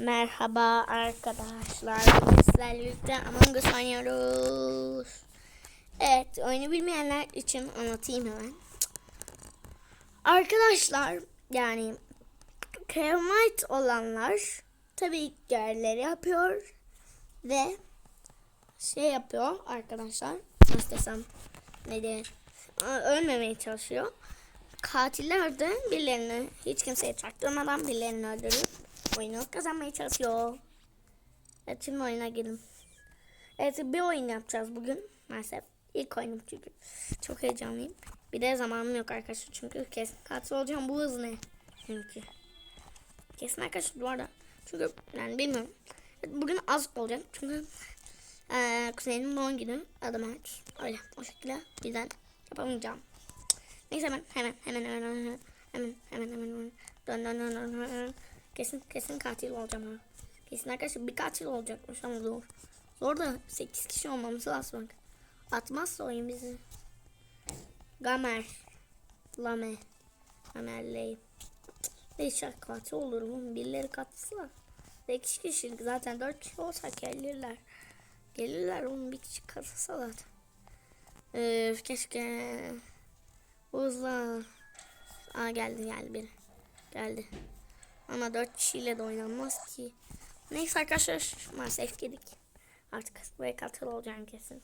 Merhaba arkadaşlar. Sizlerle birlikte Among Us oynuyoruz. Evet, oyunu bilmeyenler için anlatayım hemen. Arkadaşlar, yani Kremite olanlar tabii görevleri yapıyor ve şey yapıyor arkadaşlar. Nasıl desem nedir? Aa, Ölmemeye çalışıyor. Katiller de birilerini hiç kimseye çaktırmadan birilerini öldürüp oyunu kazanmaya çalışıyor. Evet şimdi oyuna girin. Evet bir oyun yapacağız bugün maalesef. İlk oyunum çünkü. Çok heyecanlıyım. Bir de zamanım yok arkadaşlar çünkü kesin katil olacağım bu hız ne? Çünkü. Kesin arkadaşlar bu arada. Çünkü yani bilmiyorum. Bugün az olacak çünkü eee kuzenimin doğum günü adı Mert. Öyle o şekilde birden yapamayacağım. Neyse hemen hemen hemen hemen hemen hemen hemen hemen hemen dön dön dön dön. Kesin kesin katil olacağım ha. Kesin arkadaşlar bir katil olacakmış ama zor. Zor da 8 kişi olmamız lazım. Atmazsa oyun bizi. Gamer. Lame. Gamerley. Değişik katil olurum. Birileri katılsa. 8 kişilik zaten 4 kişi olsak gelirler. Gelirler onun bir kişi katılsa zaten. Öf keşke. Hızla. Aa geldi geldi biri. Geldi. Ama dört kişiyle de oynanmaz ki. Neyse arkadaşlar maalesef yedik. Artık buraya katıl olacağım kesin.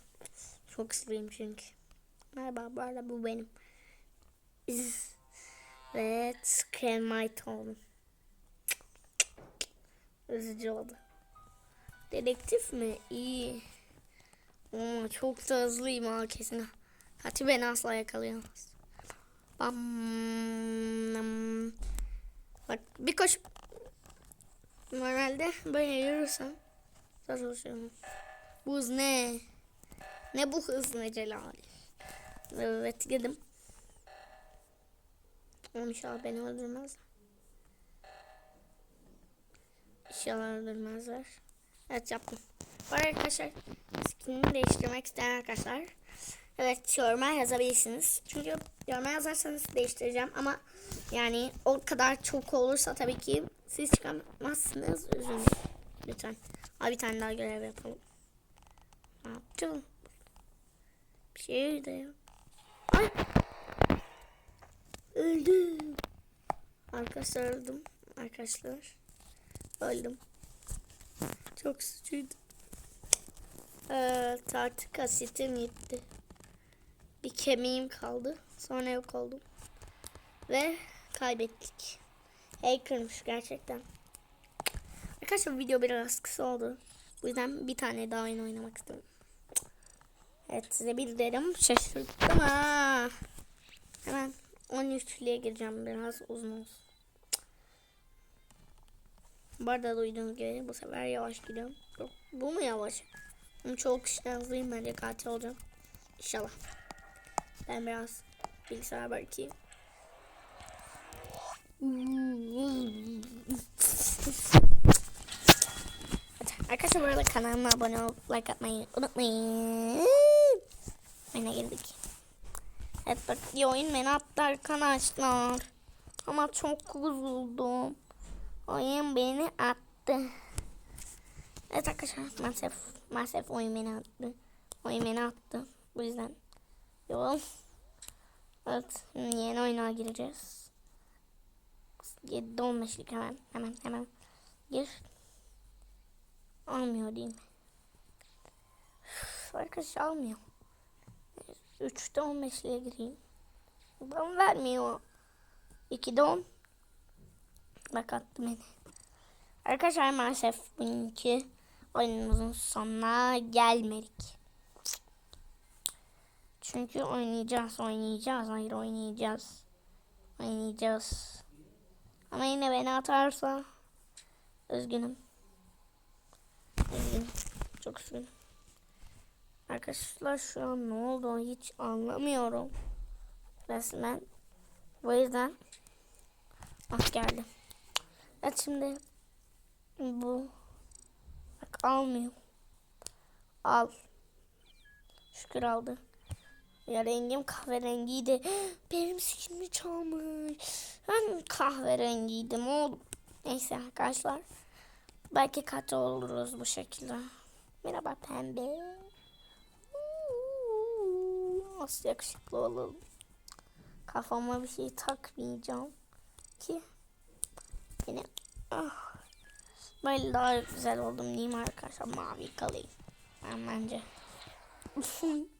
Çok sıkılayım çünkü. Merhaba bu arada bu benim. Ve Scremite oldum. Üzücü oldu. Dedektif mi? İyi. Ama çok da hızlıyım ha kesin. Katil beni asla yakalayamaz. Bam. Bak bir koş. Normalde böyle yürürsem. Zor çalışıyorum. Bu hız ne? Ne bu hız ne Celal? Evet gidelim. Ama İnşallah beni öldürmez. İnşallah öldürmezler. Evet yaptım. Bu arkadaşlar skinini değiştirmek isteyen arkadaşlar Evet yoruma yazabilirsiniz. Çünkü yoruma yazarsanız değiştireceğim ama yani o kadar çok olursa tabii ki siz çıkamazsınız. Üzülmeyin. Lütfen. Abi bir tane daha görev yapalım. Ne yapacağım? Bir şey de. Ay. Öldüm. Arkadaşlar öldüm. Arkadaşlar. Öldüm. Çok sıcıydı. Evet artık asitim gitti bir kemiğim kaldı. Sonra yok oldum. Ve kaybettik. Hacker'mış gerçekten. Arkadaşlar video biraz kısa oldu. Bu yüzden bir tane daha oyun oynamak istedim. Evet size bildirim şaşırttım ha. Hemen 13'lüye gireceğim biraz uzun olsun. Bu arada duyduğunuz gibi bu sefer yavaş gidiyorum. Bu mu yavaş? Çok kişiden hızlıyım bence katil olacağım. İnşallah. Ben biraz bilgisayara bakayım. Arkadaşlar bu arada kanalıma abone olup like atmayı unutmayın. Oyuna girdik. Evet bak bir oyun beni attı arkadaşlar. Ama çok üzüldüm. Oyun beni attı. Evet arkadaşlar maalesef, maalesef oyun beni attı. Oyun beni attı. Bu yüzden Yol. Evet. Yeni oyuna gireceğiz. 7 15'lik hemen. Hemen hemen. Gir. Almıyor değil mi? Arkadaş almıyor. 3'te 15'liğe gireyim. Bana vermiyor. 2'de 10. Bak attı beni. Arkadaşlar maalesef bugünkü oyunumuzun sonuna gelmedik. Çünkü oynayacağız, oynayacağız. Hayır oynayacağız. Oynayacağız. Ama yine beni atarsa üzgünüm. Üzgünüm. Çok üzgünüm. Arkadaşlar şu an ne oldu hiç anlamıyorum. Resmen. Bu yüzden ah geldi. Evet şimdi bu bak almıyor. Al. Şükür aldı. Ya rengim kahverengiydi. Benim skinimi çalmış. Ben kahverengiydim oğlum. Neyse arkadaşlar. Belki katil oluruz bu şekilde. Merhaba pembe. Nasıl yakışıklı olalım. Kafama bir şey takmayacağım ki yine ah, böyle daha güzel oldum diyeyim arkadaşlar mavi kalayım ben bence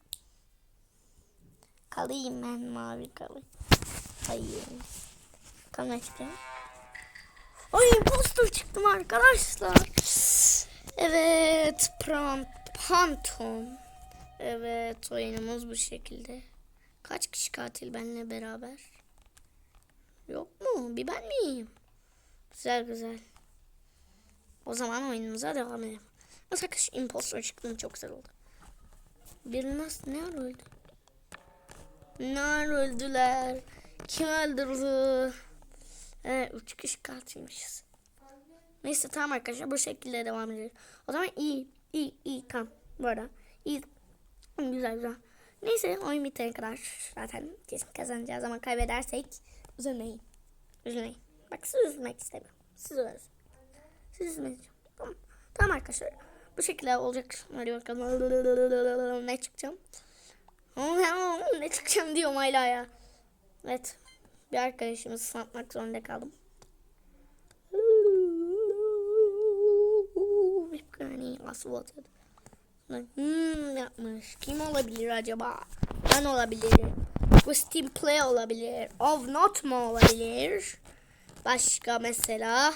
kalayım ben mavi kalayım hayır kan çıktı ay imposter çıktım arkadaşlar evet phantom evet oyunumuz bu şekilde kaç kişi katil benimle beraber Yok mu? Bir ben miyim? Güzel güzel. O zaman oyunumuza devam edelim. Mesela kış impostor çıktım çok güzel oldu. Bir nasıl ne öldü? Ara öldüler? Kim öldürdü? Evet, üç kişi katilmişiz. Neyse tamam arkadaşlar bu şekilde devam edelim. O zaman iyi iyi iyi tamam bu arada iyi güzel güzel. Neyse oyun bitene kadar zaten kesin kazanacağız ama kaybedersek üzülmeyin. Üzülmeyin. Bak sizi üzülmek istemiyorum. Sizi üzülmeyin. Sizi üzülmeyeceğim. Tamam. Tamam arkadaşlar. Bu şekilde olacak. Hadi bakalım. Ne çıkacağım? Ne çıkacağım diyorum hala ya. Evet. Bir arkadaşımızı satmak zorunda kaldım. Yani nasıl olacak? Hmm, yapmış. Kim olabilir acaba? Ben olabilirim. Bu Steam Play olabilir. Of Not mu olabilir? Başka mesela.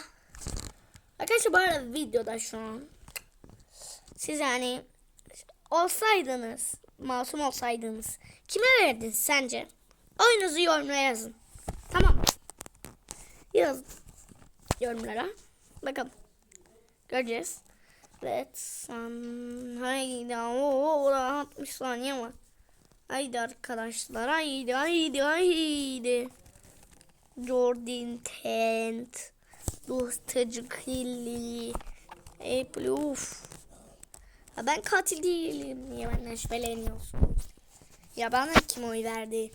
Arkadaşlar bu arada videoda şu an. Siz yani olsaydınız, masum olsaydınız kime verdiniz sence? Oyunuzu yorumlara yazın. Tamam? Yazın yorumlara. Bakalım. Göreceğiz. Evet. Oo, daha 60 saniye var. Haydi arkadaşlar. Haydi haydi haydi. Jordan Tent. Dostacı Hilli. Apple uf. Ya ben katil değilim. Ya benden şüpheleniyorsun. Ya bana kim oy verdi?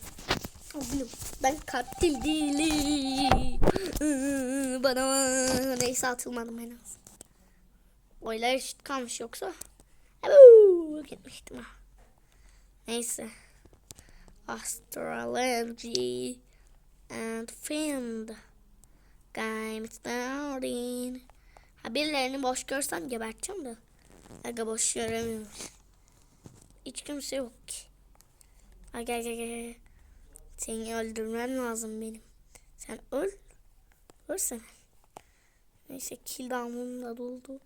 Oğlum ben katil değilim. Bana neyse atılmadım en az. Oylar eşit kalmış yoksa. Abu, gitmiştim ha. Neyse. Astrology and Find. Game starting. Ha birilerini boş görsem geberteceğim de. Aga boş göremiyorum. Hiç kimse yok ki. Ha gel gel gel. Seni öldürmem lazım benim. Sen öl. Ölsene. Neyse kill damlım da doldu.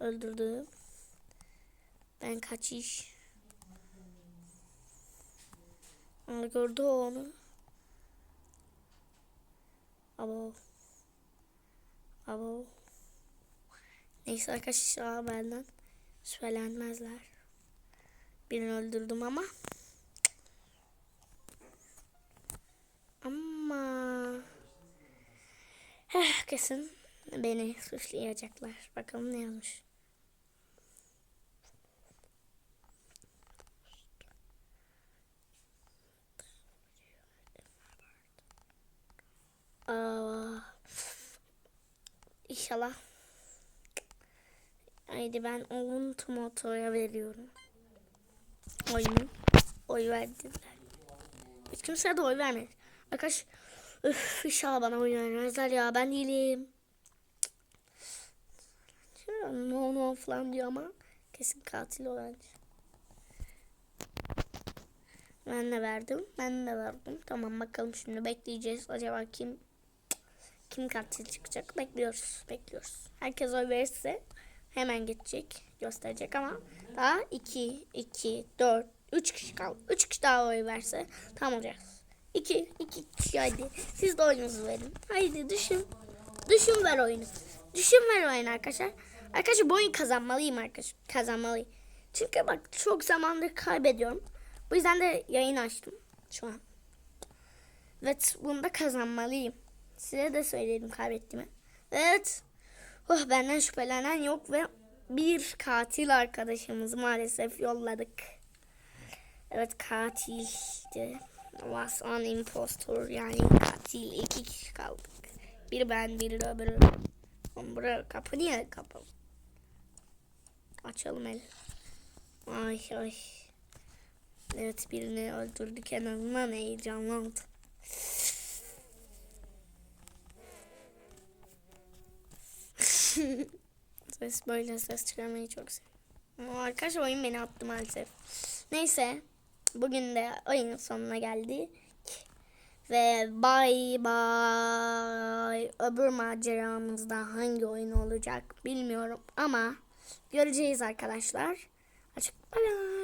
Öldürdüm. Ben kaçış. Aa, gördü onu. Abo. Abo. Neyse arkadaşlar benden şüphelenmezler. Birini öldürdüm ama. Ama. Heh, kesin beni suçlayacaklar. Bakalım ne yazmış. Aa, İnşallah. Haydi ben onun tomotoya veriyorum. Oyunu. Oy verdiler. Hiç kimse de oy vermedi. Arkadaş üf, inşallah bana oy vermezler ya ben değilim. No no falan diyor ama kesin katil o bence. Ben de verdim. Ben de verdim. Tamam bakalım şimdi bekleyeceğiz. Acaba kim kim katil çıkacak? Bekliyoruz. Bekliyoruz. Herkes oy verirse hemen geçecek. Gösterecek ama daha 2, 2, 4, 3 kişi kaldı. 3 kişi daha oy verse tam olacağız. 2, 2 kişi hadi. Siz de oyunuzu verin. Haydi düşün. Düşün ver oyunu. Düşün ver oyunu arkadaşlar. Arkadaşlar bu oyunu kazanmalıyım arkadaşlar. Kazanmalıyım. Çünkü bak çok zamandır kaybediyorum. Bu yüzden de yayın açtım şu an. Evet bunu da kazanmalıyım. Size de söyledim kaybettiğimi. Evet. Oh, benden şüphelenen yok ve bir katil arkadaşımızı maalesef yolladık. Evet katildi. Was an impostor yani katil iki kişi kaldık. Bir ben bir de öbürü. Buraya kapı niye kapalı? Açalım el. Ay ay. Evet birini öldürdük en azından heyecanlandı. ses böyle ses çıkarmayı çok seviyorum. Arkadaşlar oyun beni attı maalesef. Neyse. Bugün de oyunun sonuna geldik. Ve bay bay. Öbür maceramızda hangi oyun olacak bilmiyorum ama göreceğiz arkadaşlar. Açık bay bay.